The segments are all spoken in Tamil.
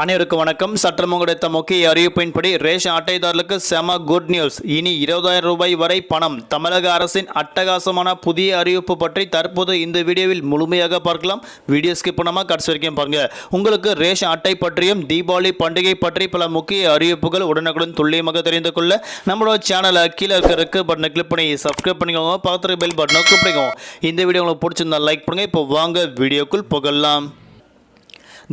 அனைவருக்கும் வணக்கம். சற்றம் கிடைத்த முக்கிய அறிவிப்பின்படி ரேஷன் அட்டைதாரர்களுக்கு செம குட் நியூஸ். இனி இருபதாயிரம் ரூபாய் வரை பணம். தமிழக அரசின் அட்டகாசமான புதிய அறிவிப்பு பற்றி தற்போது இந்த வீடியோவில் முழுமையாக பார்க்கலாம். வீடியோ ஸ்கிப் பண்ணாமல் கடைசி வரைக்கும் பாருங்க. உங்களுக்கு ரேஷன் அட்டை பற்றியும் தீபாவளி பண்டிகை பற்றி பல முக்கிய அறிவிப்புகள் உடனுக்குடன் துல்லியமாக தெரிந்து கொள்ள நம்மளோட சேனலை கீழே இருக்கிற ரெக்கு பட்டனை கிளிக் பண்ணி சப்ஸ்கிரைப் பண்ணிக்கோங்க. பக்கத்தில் பெல் பட்டனை கிளிக் பண்ணிக்கோங்க. இந்த வீடியோ உங்களுக்கு பிடிச்சிருந்தா லைக் பண்ணுங்கள் இப்போ வாங்க வீடியோக்குள் புகழலாம்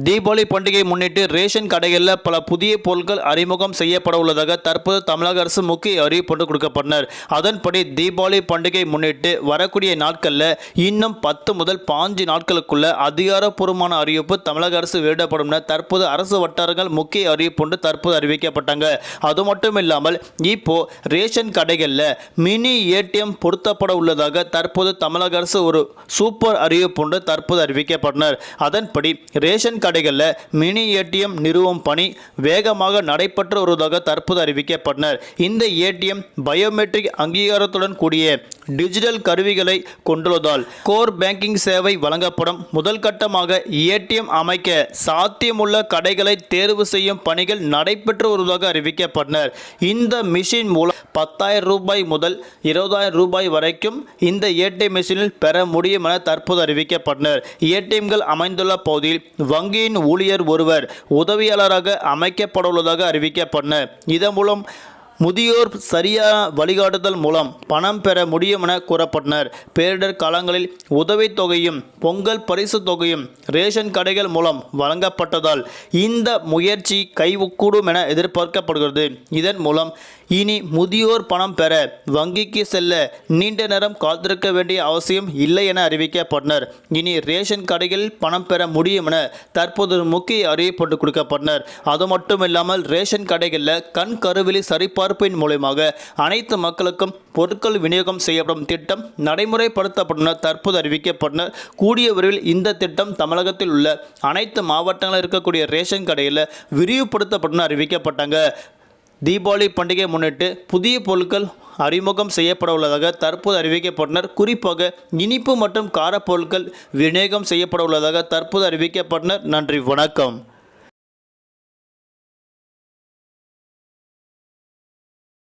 தீபாவளி பண்டிகை முன்னிட்டு ரேஷன் கடைகளில் பல புதிய பொருட்கள் அறிமுகம் செய்யப்பட உள்ளதாக தற்போது தமிழக அரசு முக்கிய அறிவிப்பு கொடுக்கப்பட்டனர். அதன்படி தீபாவளி பண்டிகை முன்னிட்டு வரக்கூடிய நாட்களில் இன்னும் பத்து முதல் பாஞ்சு நாட்களுக்குள்ள அதிகாரப்பூர்வமான அறிவிப்பு தமிழக அரசு வெளியிடப்படும் என தற்போது அரசு வட்டாரங்கள் முக்கிய அறிவிப்பு தற்போது அறிவிக்கப்பட்டாங்க. அது மட்டும் இல்லாமல் இப்போ ரேஷன் கடைகளில் மினி ஏடிஎம் பொருத்தப்பட உள்ளதாக தற்போது தமிழக அரசு ஒரு சூப்பர் அறிவிப்பு தற்போது அறிவிக்கப்பட்டனர். அதன்படி ரேஷன் கடைகளில் மினி ஏடிஎம் நிறுவும் பணி வேகமாக நடைபெற்று வருவதாக தற்போது அறிவிக்கப்பட்டனர். இந்த ஏடிஎம் பயோமெட்ரிக் அங்கீகாரத்துடன் கூடிய டிஜிட்டல் கருவிகளை கொண்டுள்ளதால் கோர் பேங்கிங் சேவை வழங்கப்படும். முதல் கட்டமாக ஏடிஎம் அமைக்க சாத்தியமுள்ள கடைகளை தேர்வு செய்யும் பணிகள் நடைபெற்று வருவதாக அறிவிக்கப்பட்டனர். இந்த மிஷின் மூலம் பத்தாயிரம் ரூபாய் முதல் இருபதாயிரம் ரூபாய் வரைக்கும் இந்த ஏடிஎம் மிஷினில் பெற முடியும் என தற்போது அறிவிக்கப்பட்டனர். ஏடிஎம்கள் அமைந்துள்ள பகுதியில் வங்கியின் ஊழியர் ஒருவர் உதவியாளராக அமைக்கப்படவுள்ளதாக அறிவிக்கப்பட்டனர் இதன் மூலம் முதியோர் சரியான வழிகாட்டுதல் மூலம் பணம் பெற முடியும் என கூறப்பட்டனர். பேரிடர் காலங்களில் உதவித் தொகையும் பொங்கல் பரிசு தொகையும் ரேஷன் கடைகள் மூலம் வழங்கப்பட்டதால் இந்த முயற்சி கைகூடும் என எதிர்பார்க்கப்படுகிறது. இதன் மூலம் இனி முதியோர் பணம் பெற வங்கிக்கு செல்ல நீண்ட நேரம் காத்திருக்க வேண்டிய அவசியம் இல்லை என அறிவிக்கப்பட்டனர். இனி ரேஷன் கடைகளில் பணம் பெற முடியும் என தற்போது முக்கிய அறிவிப்பு கொடுக்கப்பட்டனர். அது மட்டும் இல்லாமல் ரேஷன் கடைகளில் கண் கருவிழி சரிபார்ப்பின் மூலமாக அனைத்து மக்களுக்கும் பொருட்கள் விநியோகம் செய்யப்படும் திட்டம் நடைமுறைப்படுத்தப்பட்டுள்ள தற்போது அறிவிக்கப்பட்டனர் கூடிய விரைவில் இந்த திட்டம் தமிழகத்தில் உள்ள அனைத்து மாவட்டங்களில் இருக்கக்கூடிய ரேஷன் கடையில் விரிவுபடுத்தப்பட்டுன்னு அறிவிக்கப்பட்டாங்க. தீபாவளி பண்டிகை முன்னிட்டு புதிய பொருட்கள் அறிமுகம் செய்யப்பட உள்ளதாக தற்போது அறிவிக்கப்பட்டனர் குறிப்பாக இனிப்பு மற்றும் காரப்பொருட்கள் விநியோகம் செய்யப்பட உள்ளதாக தற்போது அறிவிக்கப்பட்டனர் நன்றி வணக்கம்.